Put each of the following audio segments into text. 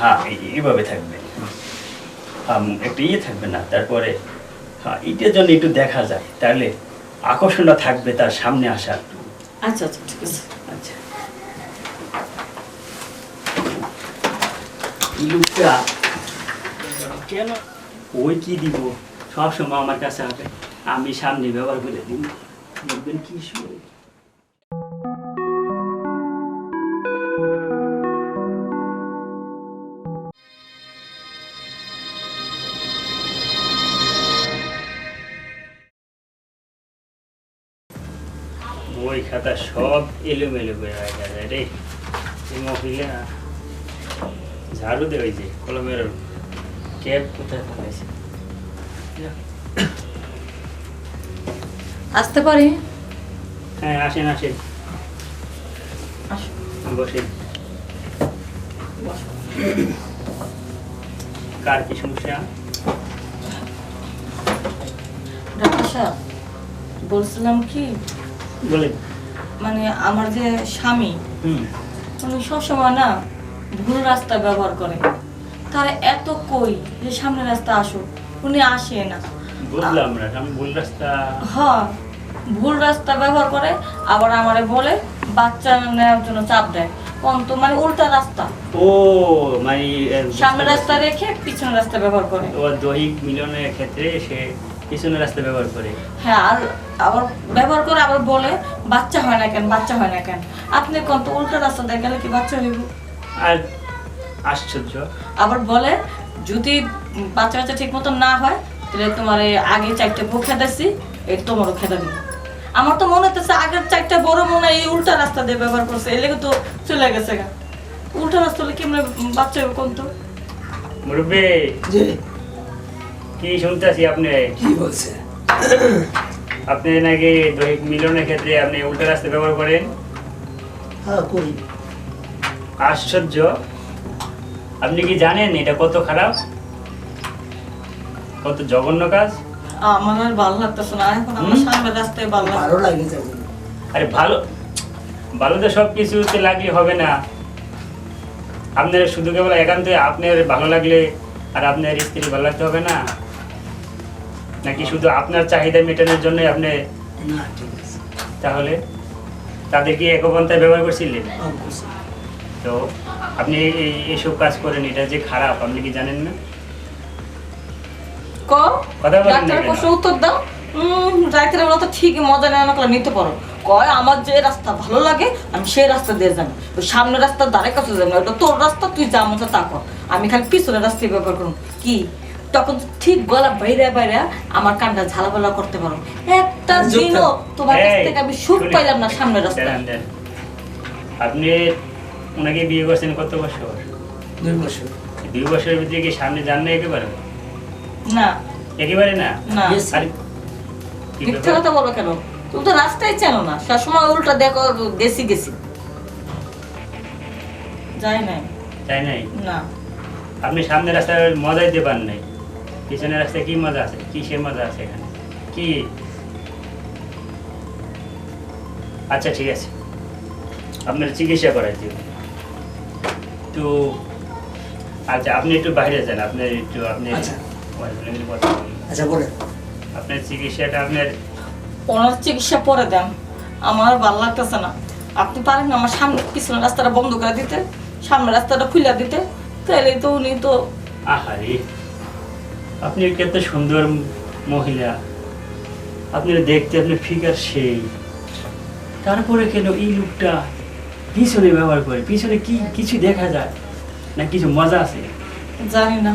হ্যাঁ এইভাবে থাকবে। একটু ইয়ে থাকবে না তারপরে হ্যাঁ এটার জন্য একটু দেখা যায় তাহলে আকর্ষণটা থাকবে তার সামনে আসার আচ্ছা আচ্ছা ঠিক আছে। আচ্ছা। লুকটা কেন ওই কি দিব? সব সময় আমার কাছে হবে আমি সামনে ব্যবহার করে দিব দেখবেন কি শুরু বই খাতা সব এলোমেলো করে রাখা যায় রে। এই মহিলা ঝাড়ু দে ওই যে কলমের ক্যাব কোথায় ফেলেছে? আসতে পারি? হ্যাঁ আসেন। আসেন। বসেন। কার কি সমস্যা? ডাক্তার সাহেব বলছিলাম কি মানে আমার যে স্বামী উনি সবসময় না ভুল রাস্তা ব্যবহার করে। তার এত কই যে সামনের রাস্তা আসো উনি আসে না। বুঝলাম না আমি ভুল রাস্তা হ্যাঁ ভুল রাস্তা ব্যবহার করে আবার আমারে বলে বাচ্চা নেওয়ার জন্য চাপ দেয়। মানে উল্টা রাস্তা। ও মানে এর সামনের রাস্তা রেখে পিছনের রাস্তা ব্যবহার করে। ও দৈহিক মিলনের ক্ষেত্রে সে পিছনের রাস্তা ব্যবহার করে? হ্যাঁ আর আবার ব্যবহার করে আবার বলে বাচ্চা হয় না কেন বাচ্চা হয় না কেন? আপনি কোন তো উল্টা রাস্তা দিয়ে গেলে কি বাচ্চা হইব? আর আশ্চর্য। আবার বলে যদি বাচ্চা বাচ্চা ঠিক মতো না হয় তাহলে তোমার এই আগে চারটে বউ খেতেছি এই তোমারও খেতে দিবে। আমার তো মনে হচ্ছে আগের চারটা বড় মনে হয় এই উল্টা রাস্তা দিয়ে ব্যবহার করছে এর লেগে তো চলে গেছে গা। উল্টা রাস্তা হলে কেমন বাচ্চা হবে কোন তো? মুরব্বী জি। কি শুনতেছি আপনি? কি বলছে? আপনি নাকি দৈহিক মিলনের ক্ষেত্রে আপনি উল্টা রাস্তা ব্যবহার করেন? হ্যাঁ করি। আশ্চর্য। আপনি কি জানেন এটা কত খারাপ? কত জঘন্য কাজ? আমার আর ভালো লাগতেছে না। এখন আমার হুম? সামনের রাস্তায় ভালো ভালো লাগে যাব। আরে ভালো ভালো তো সব কিছুতে লাগলে হবে না। আপনার শুধু কেবল একান্ত আপনার ভালো লাগলে আর আপনার স্ত্রী ভালো লাগতে হবে না। নাকি শুধু আপনার চাহিদা মেটানোর জন্য আপনি না ঠিক আছে। তাহলে তাদের কি একপন্থায় ব্যবহার করছিলেন? তো আপনি এইসব কাজ করেন এটা যে খারাপ আপনি কি জানেন না? ক? কথা বলেন না ডাক্তারের কেন? প্রশ্ন উত্তর দাও। উম বলো তো ঠিকই মজা নেওয়া করে নিতে পারো। কয় আমার যে রাস্তা ভালো লাগে আমি সেই রাস্তা দিয়ে যাব। ওই সামনের রাস্তার ধারে কাছে যাব না ওটা তোর রাস্তা তুই যা মতো তা কর। আমি খালি পিছনের রাস্তায় ব্যবহার করুন কি? তখন ঠিক গলা বাইরে বাইরে আমার কানটা ঝালাপালা করতে পারো। একটা দিনও তোমার কাছ থেকে আমি সুখ পাইলাম না সামনের রাস্তায়। আপনি ওনাকে বিয়ে করছেন কত বছর? দুই বছর। দুই বছরের ভিতরে কি সামনে যান না একেবারে? না। একেবারে না. মিথ্যা কথা বলো কেন? তুমি তো রাস্তায় চেনো না। সবসময় উল্টা দেখো গেছি গেছি। যাই নাই। যাই নাই? না। আপনি সামনে রাস্তায় মজা দিতে পারেন নাই। পিছনের রাস্তায় কি মজা আছে? কি সে মজা আছে এখানে? কি? আচ্ছা ঠিক আছে। আপনার চিকিৎসা করাই দিও। তো আচ্ছা আপনি একটু বাইরে যান। আপনার একটু আপনি আচ্ছা। বলুন। আচ্ছা বলে আপনার চিকিৎসাটা আপনার ওনার চিকিৎসা পরে দেন। আমার আর ভালো লাগতেছে না। আপনি পারেন না আমার সামনে পিছনের রাস্তাটা বন্ধ করে দিতে সামনের রাস্তাটা খুলে দিতে। তাহলে তো উনি তো আহারে। আপনি কত সুন্দর মহিলা। আপনি দেখতে আপনি ফিগার সেই। তারপরে কেন এই লুকটা পিছনে ব্যবহার করে? পিছনে কি কিছু দেখা যায়? না কিছু মজা আছে? জানি না।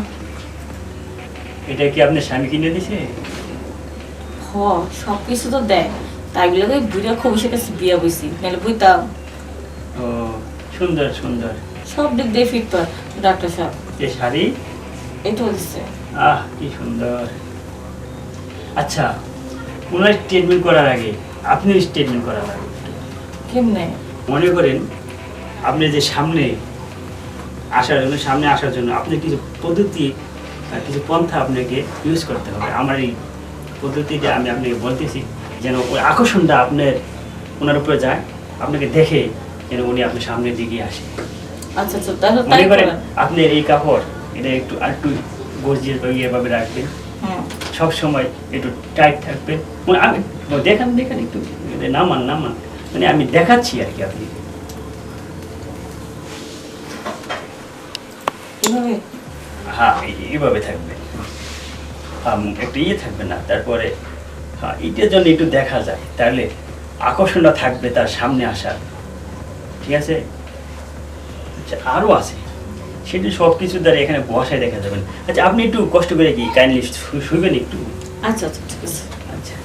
এটা কি আপনার স্বামী কিনে দিছে? হ সব কিছু তো দেয়। তাই বলে বুড়া খবিসের কাছে বিয়ে বইছি নাহলে বুঝতাম। ও সুন্দর সুন্দর। সব দিক দিয়ে ফিট পার ডাক্তার সাহেব। এ শাড়ি? এইটা দিচ্ছে আহ কি সুন্দর। আচ্ছা ওনার স্টেটমেন্ট করার আগে আপনি স্টেটমেন্ট করার আগে কেমনে? মনে করেন আপনি যে সামনে আসার জন্য সামনে আসার জন্য আপনি কিছু পদ্ধতি কিছু পন্থা আপনাকে ইউজ করতে হবে। আমার এই পদ্ধতিটা আমি আপনাকে বলতেছি যেন ওই আকর্ষণটা আপনার ওনার উপরে যায় আপনাকে দেখে যেন উনি আপনার সামনের দিকে আসে। আচ্ছা আচ্ছা মনে করেন করেন। আপনার এই কাপড় এটা একটু আর একটু গর্জিয়ে ইয়েভাবে রাখবেন সব সময় একটু টাইট থাকবে। মানে আমি দেখান দেখান একটু। এটা নামান নামান। মানে আমি দেখাচ্ছি আর কি আপনি। হ্যাঁ এইভাবে থাকবে। একটু ইয়ে থাকবে না তারপরে হ্যাঁ এটার জন্য একটু দেখা যায়। তাহলে আকর্ষণটা থাকবে তার সামনে আসার। ঠিক আছে? আচ্ছা আরও আছে। সেটা সব কিছু দ্বারা এখানে বসায় দেখা যাবেন। আচ্ছা আপনি একটু কষ্ট করে কি কাইন্ডলি শুইবেন একটু? আচ্ছা আচ্ছা ঠিক আছে। আচ্ছা।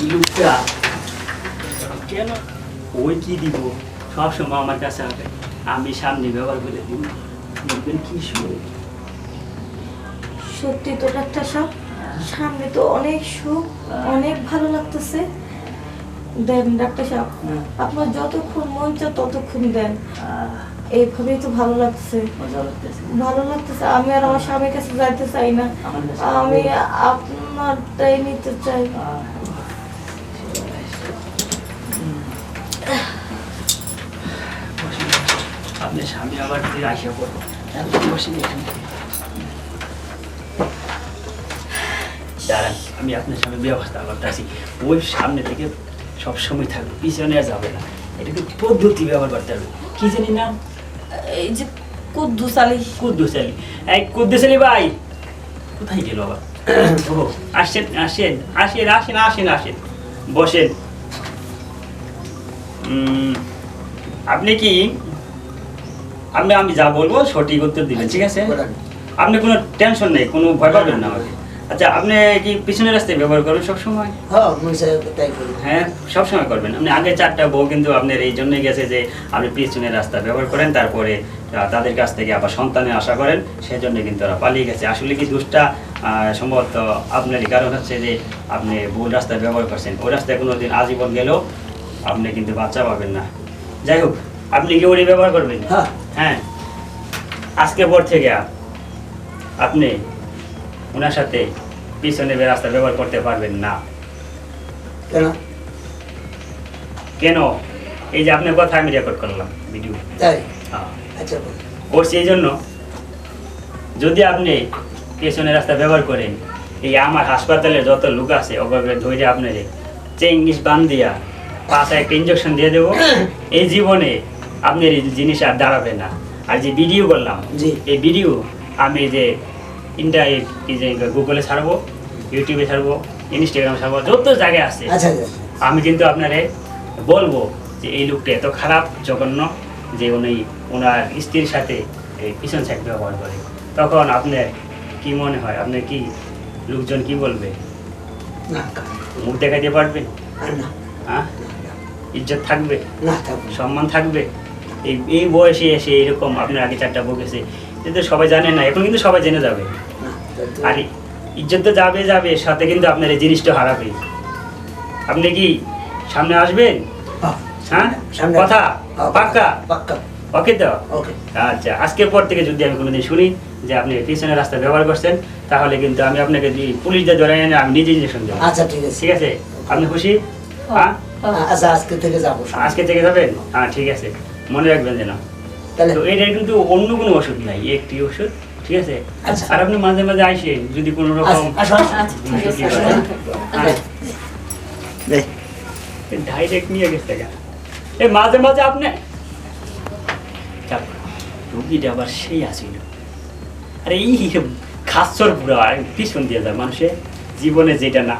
এই লোকটা কেন? ওই কি দিব? সব আমার কাছে হবে আমি সামনে ব্যবহার করে দিব। দেখবেন কি শুনে সত্যি তো ডাক্তার সাহেব সামনে তো অনেক সুখ অনেক ভালো লাগতেছে। দেন ডাক্তার সাহেব। আপনার যতক্ষণ মন চায় ততক্ষণ দেন। এইভাবেই তো ভালো লাগছে। ভালো লাগতেছে। আমি আর আমার স্বামীর কাছে যাইতে চাই না। আমি আপনারটাই নিতে চাই। আপনার স্বামী আবার পড়ব দাঁড়ান আমি আপনার সামনে ব্যবস্থা করতেছি ওই সামনে থেকে সব সময় থাকবে পিছনে আর যাবে না। এটাকে পদ্ধতি ব্যবহার করতে হবে। কি জানি না এই যে কুদ্দুস আলী কুদ্দুস আলী এই কুদ্দুস আলী ভাই কোথায় গেল আবার? ও আসেন আসেন আসেন আসেন আসেন আসেন। বসেন। উম, আপনি কি আমি আমি যা বলব সঠিক উত্তর দিবেন। ঠিক আছে। আপনি কোনো টেনশন নেই কোনো ভয় পাবেন না আমাকে। আচ্ছা আপনি কি পিছনের রাস্তায় ব্যবহার করেন সবসময়? হ্যাঁ হ্যাঁ সবসময় করবেন। আপনি আগে চারটা বউ কিন্তু আপনার এই জন্যই গেছে যে আপনি পিছনের রাস্তা ব্যবহার করেন তারপরে তাদের কাছ থেকে আবার সন্তানের আশা করেন সেজন্য কিন্তু ওরা পালিয়ে গেছে। আসলে কি দুষ্টা সম্ভবত আপনারই কারণ হচ্ছে যে আপনি ভুল রাস্তায় ব্যবহার করছেন। ওই রাস্তায় কোনো দিন আজীবন গেলেও আপনি কিন্তু বাচ্চা পাবেন না। যাই হোক আপনি কি ওরই ব্যবহার করবেন? হ্যাঁ। হ্যাঁ। আজকে পর থেকে আপনি ওনার সাথে পিছনে রাস্তা ব্যবহার করতে পারবেন না। কেন? কেন? এই যে আপনার কথা আমি রেকর্ড করলাম ভিডিও হ্যাঁ। আচ্ছা করছি এই জন্য যদি আপনি পেছনের রাস্তা ব্যবহার করেন এই আমার হাসপাতালে যত লোক আছে ওভাবে ধরে আপনার চেঙ্গিস বান দিয়া পাশে একটা ইঞ্জেকশন দিয়ে দেবো। এই জীবনে আপনার এই জিনিস আর দাঁড়াবে না। আর যে ভিডিও করলাম এই ভিডিও আমি যে ইন্ডিয়া এই যে গুগলে ছাড়বো ইউটিউবে ছাড়বো ইনস্টাগ্রামে ছাড়বো যত জায়গায় আছে। আচ্ছা আচ্ছা আমি কিন্তু আপনারে বলব যে এই লোকটা এত খারাপ জঘন্য যে উনি ওনার স্ত্রীর সাথে এই পিছন সাইড ব্যবহার করে। তখন আপনার কি মনে হয়? আপনার কি লোকজন কি বলবে? মুখ পারবেন আর না। হ্যাঁ? ইজ্জত থাকবে? সম্মান থাকবে? এই এই বয়সে এসে এরকম আপনার আগে চারটা বকেছে কিন্তু সবাই জানে না এখন কিন্তু সবাই জেনে যাবে। আর ইজ্জত তো যাবে যাবে সাথে কিন্তু আপনার এই জিনিসটা হারাবে আপনি কি সামনে আসবেন? হ্যাঁ, হ্যাঁ? সামনে কথা? হ্যাঁ, পাক্কা? পাক্কা। ওকে তো? ওকে। আচ্ছা আজকের পর থেকে যদি আমি কোনোদিন শুনি যে আপনি পিছনের রাস্তা ব্যবহার করছেন তাহলে কিন্তু আমি আপনাকে দিয়ে পুলিশ দিয়ে ধরে এনে আমি নিজে ইঞ্জেকশন দেবো। আচ্ছা ঠিক আছে। ঠিক আছে? আপনি খুশি? হ্যাঁ। আচ্ছা আজকে থেকে যাব। আজকে থেকে যাবেন? হ্যাঁ ঠিক আছে। মনে রাখবেন যেন। তাহলে এটা কিন্তু অন্য কোনো ওষুধ নাই। একটি ওষুধ ঠিক আছে আচ্ছা। আর আপনি মাঝে মাঝে যদি কোনো রকম আসো আচ্ছা। আচ্ছা। ডাইরেক্ট নিয়ে গেছে মাঝে মাঝে আপনি রুগীটা আবার সেই আসিল আরে এই পুরো আর পিছন দিয়ে যায় মানুষের জীবনে যেটা না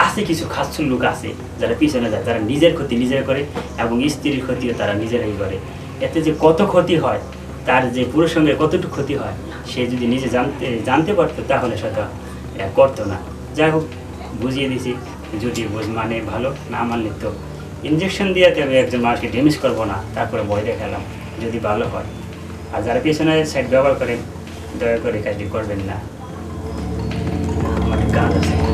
আছে কিছু খাচ্ছর লোক আছে যারা পিছনে যায় যারা নিজের ক্ষতি নিজের করে এবং স্ত্রীর ক্ষতিও তারা নিজেরাই করে এতে যে কত ক্ষতি হয় তার যে পুরুষ সঙ্গে কতটুকু ক্ষতি হয় সে যদি নিজে জানতে জানতে পারতো, তাহলে সেটা করতো না। যাই হোক, বুঝিয়ে দিছি যদি বুঝ মানে ভালো, না মানলে তো ইঞ্জেকশন দিয়ে আমি একজন মানুষকে ড্যামেজ করব না, তারপরে ভয় দেখালাম, যদি ভালো হয়। আর যারা পিছনে সাইড ব্যবহার করেন দয়া করে কাজটি করবেন না। আমার কাজ আছে।